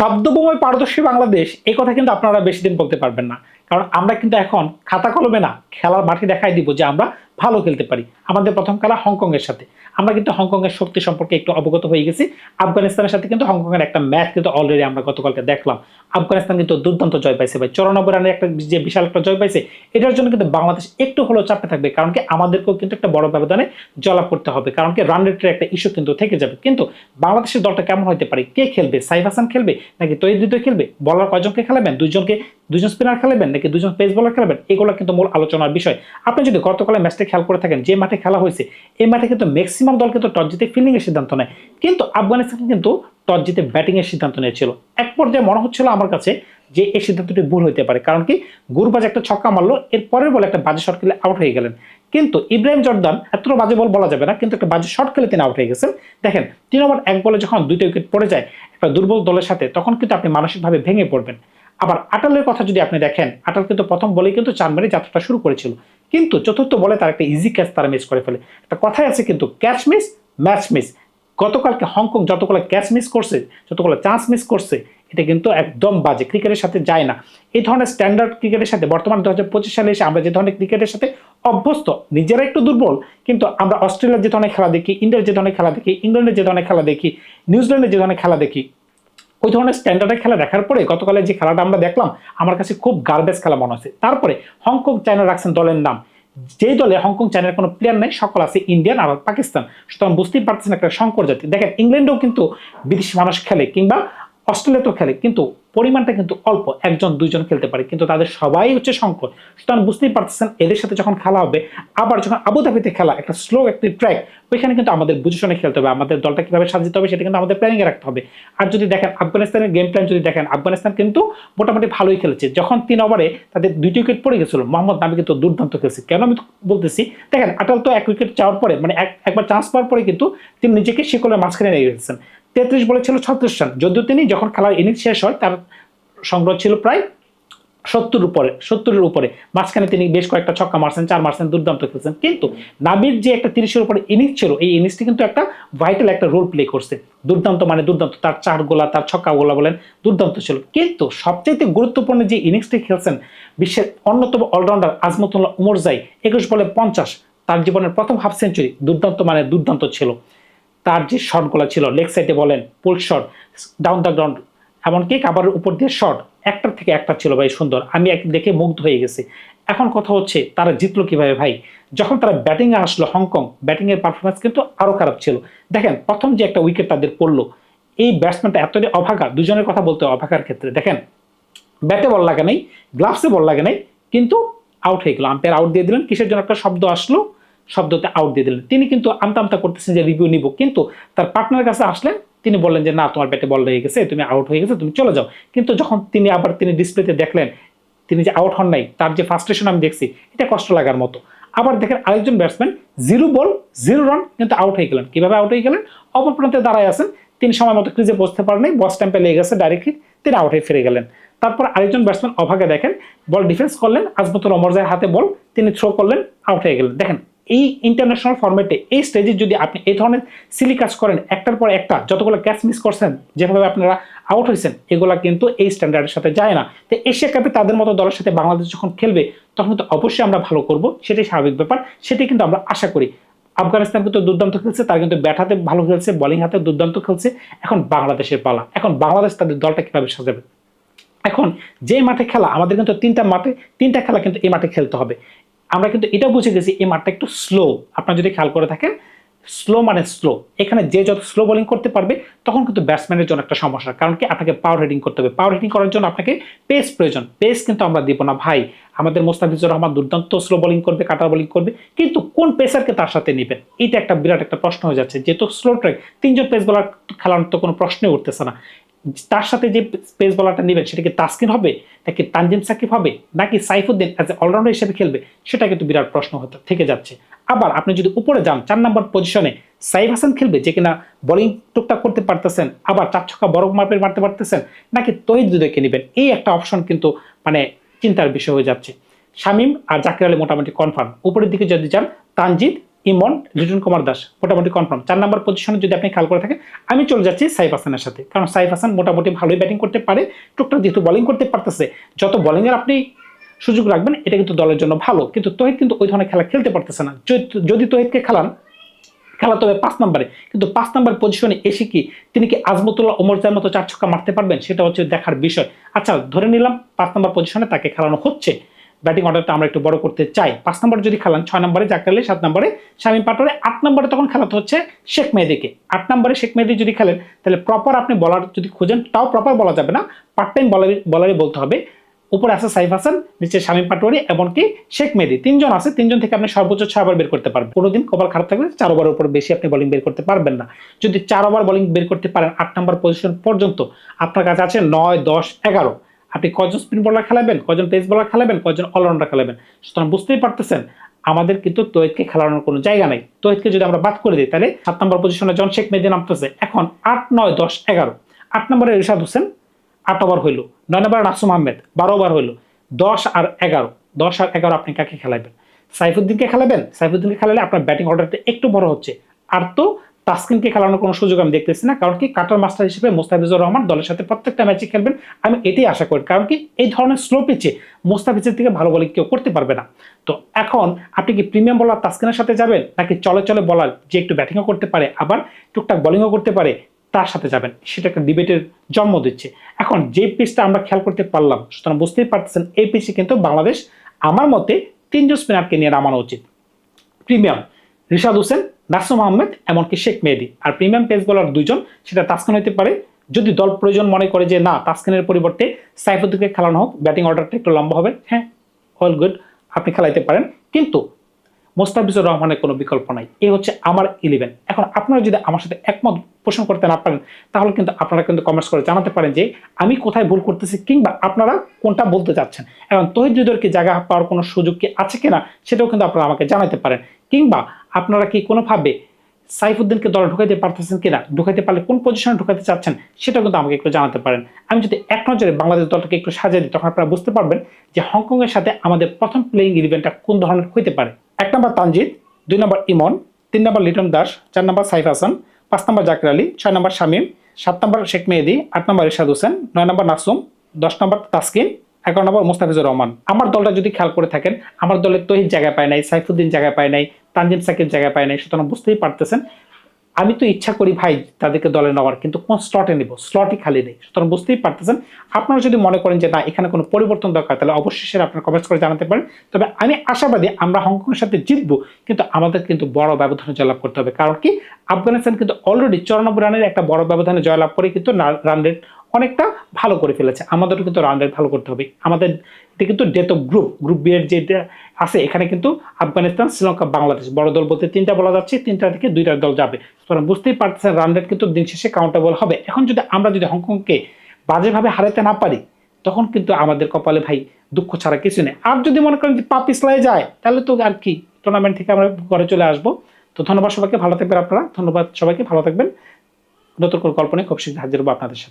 শব্দবোময় পারদর্শী বাংলাদেশ, এই কথা কিন্তু আপনারা বেশি দিন বলতে পারবেন না। কারণ আমরা কিন্তু এখন খাতা কলমে না, খেলার মাঠে দেখাই দিব যে আমরা ভালো খেলতে পারি। আমাদের প্রথম খেলা এর সাথে। আমরা কিন্তু হংকংয়ের শক্তি সম্পর্কে একটু অবগত হয়ে গেছি। আফগানিস্তানের সাথে কিন্তু হংকংয়ের একটা ম্যাচ কিন্তু অলরেডি আমরা গতকালকে দেখলাম। আফগানিস্তান কিন্তু দুর্দান্ত জয় পাইছে ভাই। চৌরানব্বই রানের একটা যে বিশাল একটা জয় পাইছে, এটার জন্য কিন্তু বাংলাদেশ একটু হলেও চাপে থাকবে। কারণ কি আমাদেরকেও কিন্তু একটা বড় ব্যবধানে জলাপ করতে হবে। কারণ কি রান রেটের একটা ইস্যু কিন্তু থেকে যাবে। কিন্তু বাংলাদেশের দলটা কেমন হতে পারে? কে খেলবে? সাইফ হাসান খেলবে? নাকি তৈরি হৃদয় খেলবে? বলার কয়জনকে খেলাবেন? দুইজনকে দুজন স্পিনার খেলাবেন? নাকি দুজন পেস বলার খেলাবেন? এগুলো কিন্তু মূল আলোচনার বিষয়। আপনি যদি গতকালের ম্যাচটা খেয়াল করে থাকেন, যে মাঠে খেলা হয়েছে, এই মাঠে কিন্তু ম্যাক্সিমাম দল কিন্তু টস জিতে ফিল্ডিং এর সিদ্ধান্ত নেয়। কিন্তু আফগানিস্তান কিন্তু টস জিতে ব্যাটিং এর সিদ্ধান্ত নিয়েছিল। এক পর্যায়ে মনে হচ্ছিল আমার কাছে যে এই সিদ্ধান্তটি ভুল হতে পারে, কারণ কি গুরবাজ একটা ছক্কা মারলো, এর পরের বলে একটা বাজে শট খেলে আউট হয়ে গেলেন। কিন্তু ইব্রাহিম জর্দান এত বাজে বল বলা যাবে না, কিন্তু একটা বাজে শট খেলে তিনি আউট হয়ে গেছেন। দেখেন, তিন ওভার এক বলে যখন দুইটা উইকেট পড়ে যায়, একটা দুর্বল দলের সাথে, তখন কিন্তু আপনি মানসিকভাবে ভেঙে পড়বেন। আবার আটালের কথা যদি আপনি দেখেন, আটাল কিন্তু প্রথম বলেই কিন্তু চার মেরে যাত্রাটা শুরু করেছিল। কিন্তু চতুর্থ বলে তার একটা ইজি ক্যাচ তারা মিস করে ফেলে। একটা কথাই আছে কিন্তু ক্যাচ মিস ম্যাচ মিস গতকালকে হংকং যতগুলো ক্যাচ মিস করছে, যতগুলো চান্স মিস করছে, এটা কিন্তু একদম বাজে। ক্রিকেটের সাথে যায় না। এই ধরনের স্ট্যান্ডার্ড ক্রিকেটের সাথে বর্তমান দু হাজার পঁচিশ সালে এসে আমরা যে ধরনের ক্রিকেটের সাথে অভ্যস্ত, নিজেরা একটু দুর্বল, কিন্তু আমরা অস্ট্রেলিয়ার যে ধরনের খেলা দেখি ইন্ডিয়ার যে ধরনের খেলা দেখি, ইংল্যান্ডের যে ধরনের খেলা দেখি, নিউজিল্যান্ডের যে ধরনের খেলা দেখি ওই ধরনের স্ট্যান্ডার্ডের খেলা দেখার পরে গতকালের যে খেলাটা আমরা দেখলাম, আমার কাছে খুব গার্বেজ খেলা মনে হচ্ছে। তারপরে হংকং চায়না রাখছেন দলের নাম। যেই দলে হংকং চায়নার কোনো প্লেয়ার নেই, সকল আছে ইন্ডিয়ান আর পাকিস্তান সুতরাং বুঝতেই পারতেছেন একটা শঙ্কর জাতি। দেখেন ইংল্যান্ডেও কিন্তু বিদেশি মানুষ খেলে কিংবা অস্ট্রেলিয়াতেও খেলে। কিন্তু পরিমাণটা কিন্তু অল্প, একজন, দুইজন খেলতে পারে, কিন্তু তাদের সবাই হচ্ছে সংকট। সুতরাং বুঝতেই পারতেছেন, এদের সাথে যখন খেলা হবে, আবার যখন আবুধাবিতে খেলা, একটা স্লো একটি ট্র্যাক ওইখানে কিন্তু আমাদের বুঝে শুনে খেলতে হবে, আমাদের দলটা কীভাবে সাজিতে হবে, সেটা কিন্তু আমাদের প্ল্যানিংয়ে রাখতে হবে। আর যদি দেখেন, আফগানিস্তানের গেম প্ল্যান যদি দেখেন, আফগানিস্তান কিন্তু মোটামুটি ভালোই খেলেছে। যখন তিন ওভারে তাদের দুইটি উইকেট পড়ে গেছিল, মোহাম্মদ নাবি কিন্তু দুর্দান্ত খেলছে। কেন আমি বলতেছি, দেখেন আটাল তো এক উইকেট চাওয়ার পরে মানে এক, একবার চান্স পাওয়ার পরে কিন্তু তিনি নিজেকে শিকলের মাঝখানে নিয়ে গেছেন। তেত্রিশ বলে ছিল ছত্রিশ রান। যদিও তিনি যখন খেলার ইনিংস শেষ হয়, তার সংগ্রহ ছিল প্রায় সত্তর উপরে, সত্তরের উপরে। মাঝখানে তিনি বেশ কয়েকটা ছক্কা মারছেন, চার মারছেন, দুর্দান্ত খেলছেন। কিন্তু নাবির যে একটা তিরিশের উপরে ইনিংস ছিল, এই ইনিংসটি কিন্তু একটা ভাইটাল একটা রোল প্লে করছে। দুর্দান্ত মানে দুর্দান্ত, তার চার গোলা, তার ছক্কা গোলা বলেন, দুর্দান্ত ছিল। কিন্তু সবচেয়ে গুরুত্বপূর্ণ যে ইনিংসটি খেলছেন বিশ্বের অন্যতম অলরাউন্ডার আজমতুল্লাহ উমর জাই, একুশ বলে পঞ্চাশ, তার জীবনের প্রথম হাফ সেঞ্চুরি দুর্দান্ত মানে দুর্দান্ত ছিল। তার যে শটগুলো ছিল লেগ সাইডে বলেন pull shot down the ground এমনকি কাবারের উপর দিয়ে শট একটার থেকে একটা ছিল ভাই সুন্দর। আমি এক দেখে মুগ্ধ হয়ে গেছি। এখন কথা হচ্ছে, তারা জিতলো কীভাবে ভাই? যখন তারা ব্যাটিংয়ে আসলো হংকং ব্যাটিংয়ের পারফরমেন্স কিন্তু আরও খারাপ ছিল। দেখেন, প্রথম যে একটা উইকেট তাদের পড়ল, এই ব্যাটসম্যানটা এতটাই অভাগা, দুজনের কথা বলতে অভাগার ক্ষেত্রে। দেখেন ব্যাটে বল লাগে নাই গ্লাভসে বল লাগে নাই, কিন্তু আউট হয়ে গেল। আম্পায়ার আউট দিয়ে দিলেন, কিসের জন্য একটা শব্দ আসলো? শব্দতে আউট দিয়ে দিলেন। তিনি কিন্তু আমতা আমতা করতেছেন যে রিভিউ নিব। কিন্তু তার পার্টনার কাছে আসলেন, তিনি বললেন যে, না, তোমার ব্যাটে বল লেগে গেছে, তুমি আউট হয়ে গেছে, তুমি চলে যাও। কিন্তু যখন তিনি আবার তিনি ডিসপ্লেতে দেখলেন, তিনি যে আউট হন নাই, তার যে ফার্স্ট্রেশন আমি দেখছি, এটা কষ্ট লাগার মতো। আবার দেখেন আরেকজন batsman zero ball zero run কিন্তু আউট হয়ে গেলেন। কীভাবে আউট হয়ে গেলেন? অপর প্রান্তে দাঁড়ায় আছেন, তিনি সময় মতো ক্রিজে বসতে পারেন নাই বস স্ট্যাম্পে লেগে গেছে ডাইরেক্টলি তিনি আউট হয়ে ফিরে গেলেন। তারপর আরেকজন ব্যাটসম্যান অভাগে দেখেন বল ডিফেন্স করলেন, আজমতুল অমরজার হাতে বল তিনি থ্রো করলেন আউট হয়ে গেলেন। দেখেন এই ইন্টারন্যাশনাল ফর্মেটে এই স্টেজে যদি আপনি এই ধরনের সিলি কাজ করেন, একটার পর একটা যতগুলো ক্যাচ মিস করছেন, যেভাবে আপনারা আউট হয়েছেন, এগুলা কিন্তু এই স্ট্যান্ডার্ডের সাথে যায় না। তো এশিয়া কাপে তাদের মতো দলের সাথে বাংলাদেশ যখন খেলবে, তখন কিন্তু অবশ্যই আমরা ভালো করব, সেটাই স্বাভাবিক ব্যাপার, সেটাই কিন্তু আমরা আশা করি। আফগানিস্তান কিন্তু দুর্দান্ত খেলছে, তারা কিন্তু ব্যাট হাতে ভালো খেলছে বোলিং হাতে দুর্দান্ত খেলছে, এখন বাংলাদেশের পালা। এখন বাংলাদেশ তাদের দলটা কীভাবে সাজাবে? এখন যে মাঠে খেলা, আমাদের কিন্তু তিনটা মাঠে, তিনটা খেলা কিন্তু এই মাঠে খেলতে হবে। আমরা কিন্তু এটা বুঝে গেছি, এই মাঠটা একটু স্লো আপনার যদি খেয়াল করে থাকেন স্লো মানে স্লো এখানে যে যত স্লো বোলিং করতে পারবে, তখন কিন্তু ব্যাটসম্যানের জন্য একটা সমস্যা। কারণ কি? আপনাকে পাওয়ার হিটিং করতে হবে। পাওয়ার হিটিং করার জন্য আপনাকে পেস প্রয়োজন। পেস কিন্তু আমরা দিব না। ভাই, আমাদের মোস্তাফিজুর রহমান দুর্দান্ত স্লো বোলিং করবে, কাটার বোলিং করবে। কিন্তু কোন পেসারকে তার সাথে নেবেন এটা একটা বিরাট একটা প্রশ্ন হয়ে যাচ্ছে। যেহেতু স্লো ট্র্যাক তিনজন পেস বলার খেলানোর তো কোনো প্রশ্নই উঠতেছে না। তার সাথে যে পেস বলারটা নেবেন, সেটা কি তাসকিন হবে? নাকি তানজিম সাকিব হবে? নাকি সাইফুদ্দিন অ্যাজ এ অলরাউন্ডার হিসেবে খেলবে? সেটা কিন্তু বিরাট প্রশ্ন হতে থেকে যাচ্ছে। আবার আপনি যদি উপরে যান, চার নম্বর পজিশনে সাইফ হাসান খেলবে যে কিনা বোলিং টুকটাক করতে পারতেছেন, আবার চার ছক্কা বড় মাপের মারতে পারতেছেন, নাকি তহিদ দুদয়কে নেবেন? এই একটা অপশন কিন্তু মানে চিন্তার বিষয় হয়ে যাচ্ছে। শামিম আর জাকির আলী মোটামুটি কনফার্ম উপরের দিকে যদি যান তানজিদ ইমন লিটন কুমার দাস, মোটামুটি কনফার্ম চার নম্বর পজিশনে যদি আপনি খেয়াল করে থাকেন, আমি চলে যাচ্ছি সাইফ হাসানের সাথে। কারণ সাইফ হাসান মোটামুটি ভালোই ব্যাটিং করতে পারে, টুকটাক যেহেতু বোলিং করতে পারতেছে, যত বোলিংয়ের আপনি সুযোগ রাখবেন, এটা কিন্তু দলের জন্য ভালো। কিন্তু তহিদ কিন্তু ওই ধরনের খেলা খেলতে পারতেছে না। যদি- তহিদকে খেলান, খেলা তবে পাঁচ নম্বরে কিন্তু পাঁচ নম্বর পজিশনে এসে কি তিনি কি আজমতুল্লাহ ওমরজার মতো চার ছক্কা মারতে পারবেন? সেটা হচ্ছে দেখার বিষয়। আচ্ছা ধরে নিলাম পাঁচ নম্বর পজিশনে তাকে খেলানো হচ্ছে। ব্যাটিং অর্ডারটা আমরা একটু বড় করতে চাই। পাঁচ নম্বরে যদি খেলান, ছয় নম্বরে জাকালি সাত নম্বরে শামীম পাটোয়ারি, আট নম্বরে তখন খেলাতে হচ্ছে শেখ মেহেদিকে। আট নম্বরে শেখ মেহেদি যদি খেলেন, তাহলে প্রপার আপনি বলার যদি খুঁজেন, তাও প্রপার বলা যাবে না। পার্ট টাইম বলারই বলারই বলতে হবে। উপরে আছে সাইফ হাসান, নিচে শামীম পাটোয়ারি, এমনকি শেখ মেহেদি। তিনজন আছে, তিনজন থেকে আপনি সর্বোচ্চ ছয় ওভার বের করতে পারবেন। কোনোদিন কপাল খারাপ থাকলে চার ওভারের উপর বেশি আপনি বলিং বের করতে পারবেন না। যদি চার ওভার বলিং বের করতে পারেন, আট নম্বর পজিশন পর্যন্ত, আপনার কাছে আছে নয়, দশ, এগারো। আপনি কজন স্পিন বলার খেলাবেন? কজন পেস বলার খেলাবেন? কজন অলরাউন্ডার খেলাবেন? সুতরাং বুঝতেই পারতেছেন, আমাদের কিন্তু তৈদকে খেলানোর কোনো জায়গা নাই। তৈদকে যদি আমরা বাদ করে দিই, তাহলে সাত নম্বর পজিশনে জন শেখ মেহেদি নামতেছে। এখন আট, নয়, দশ, এগারো। আট নম্বরে রিশাদ হোসেন, আট ওভার হইল। নয় নম্বরে নাসুম আহমেদ, বারো ওভার হইল। দশ আর এগারো। দশ আর এগারো আপনি কাকে খেলাবেন? সাইফুদ্দিনকে খেলাবেন? সাইফুদ্দিনকে খেলালে আপনার ব্যাটিং অর্ডারটা একটু বড় হচ্ছে। আর তো তাসকিনকে খেলানোর কোনো সুযোগ আমি দেখতেছি না, কারণ কি কাটার মাস্টার হিসেবে মোস্তাফিজুর রহমান দলের সাথে প্রত্যেকটা ম্যাচে খেলবেন। আমি এটাই আশা করি, কারণ কি এই ধরনের স্লো পিচে মোস্তাফিজের থেকে ভালো বলে কেউ করতে পারবে না। তো এখন আপনি কি প্রিমিয়াম বলার তাসকিনের সাথে যাবেন, নাকি চলে চলে বলার যে একটু ব্যাটিংও করতে পারে, আবার টুকটাক বোলিংও করতে পারে, তার সাথে যাবেন? সেটা একটা ডিবেটের জন্ম দিচ্ছে। এখন যে পিচটা আমরা খেয়াল করতে পারলাম, সুতরাং বুঝতেই পারতেছেন, এই পিচে কিন্তু বাংলাদেশ আমার মতে তিনজন স্পিনারকে নিয়ে নামানো উচিত। প্রিমিয়াম রিশাদ হোসেন নাসুম আহমেদ এমনকি শেখ মেহেদি। আর প্রিমিয়াম পেস বোলার দুজন সেটা তাসকিন হতে পারে। যদি দল প্রয়োজন মনে করে যে, না, তাসকিনের পরিবর্তে সাইফুদ্দিনকে খেলানো হোক ব্যাটিং অর্ডারটা একটু লম্বা হবে হ্যাঁ অল গুড আপনি খেলাইতে পারেন। কিন্তু মোস্তাফিজুর রহমানের কোনো বিকল্প নাই। এই হচ্ছে আমার ইলেভেন এখন আপনারা যদি আমার সাথে একমত পোষণ করতে না পারেন, তাহলে কিন্তু আপনারা কিন্তু কমেন্টস করে জানাতে পারেন যে, আমি কোথায় ভুল করতেছি? কিংবা আপনারা কোনটা বলতে চাচ্ছেন? এবং তহিদ হৃদয়কে জায়গা পাওয়ার কোনো সুযোগ কি আছে কিনা, সেটাও কিন্তু আপনারা আমাকে জানাতে পারেন। কিংবা আপনারা কি কোনোভাবে সাইফুদ্দিনকে দলে ঢুকাইতে পারতেছেন কিনা, ঢুকাইতে পারলে কোন পজিশনে ঢুকাতে চাচ্ছেন সেটা কিন্তু আমাকে একটু জানাতে পারেন। আমি যদি এক নজরে বাংলাদেশ দলটাকে একটু সাজিয়ে দিই, তখন আপনারা বুঝতে পারবেন যে হংকংয়ের সাথে আমাদের প্রথম প্লেয়িং ইলেভেনটা কোন ধরনের হইতে পারে। এক নম্বর তানজিদ, দুই নম্বর ইমন, তিন নম্বর লিটন দাস, চার নম্বর সাইফ হাসান, পাঁচ নম্বর জাকির আলী, ছয় নম্বর শামীম, সাত নম্বর শেখ মেহেদি, আট নম্বর ইরশাদ হোসেন, নয় নম্বর নাসুম, দশ নম্বর তাসকিন, এগারো নম্বর মুস্তাফিজুর রহমান। আমার দলটা যদি খেয়াল করে থাকেন, আমার দলের তহিদ জায়গা পায় নাই, সাইফুদ্দিন জায়গা পায় নাই তানজিম সাকিব জায়গা পায় নাই, সুতরাং বুঝতেই পারতেছেন। আমি তো ইচ্ছা করি ভাই তাদেরকে দলে নেওয়ার, কিন্তু কোন স্লটে নেব স্লটই খালি নেই, সুতরাং বুঝতেই পারতেছেন। আপনারা যদি মনে করেন যে না, এখানে কোনো পরিবর্তন দরকার, তাহলে অবশ্যই সেটা আপনার কমেন্টস করে জানাতে পারেন। তবে আমি আশাবাদী আমরা হংকংয়ের সাথে জিতবো, কিন্তু আমাদের কিন্তু বড় ব্যবধানে জয়লাভ করতে হবে। কারণ কি? আফগানিস্তান কিন্তু অলরেডি চুরানব্বই রানের একটা বড় ব্যবধানে জয়লাভ করে কিন্তু রান রেট অনেকটা ভালো করে ফেলেছে। আমাদেরও কিন্তু রান রেট ভালো করতে হবে। আমাদের এটা কিন্তু death of group group B এর যেটা আছে, এখানে কিন্তু আফগানিস্তান, শ্রীলঙ্কা, বাংলাদেশ। বড় দল বলতে তিনটা বলা যাচ্ছে, তিনটা থেকে দুইটা দল যাবে। সুতরাং বুঝতেই পারতেছেন রান রেট কিন্তু দিন শেষে কাউন্টেবল হবে। এখন যদি আমরা যদি হংকংকে বাজেভাবে হারাতে না পারি, তখন কিন্তু আমাদের কপালে ভাই দুঃখ ছাড়া কিছু নেই। আর যদি মনে করেন যে পা পিছলাই যায়, তাহলে তো আর কি টুর্নামেন্ট থেকে আমরা ঘরে চলে আসব। তো ধন্যবাদ সবাইকে, ভালো থাকবেন আপনারা। ধন্যবাদ সবাইকে, ভালো থাকবেন। নতুন করে গল্প নিয়ে খুব শীঘ্র হাজির হব আপনাদের সাথে।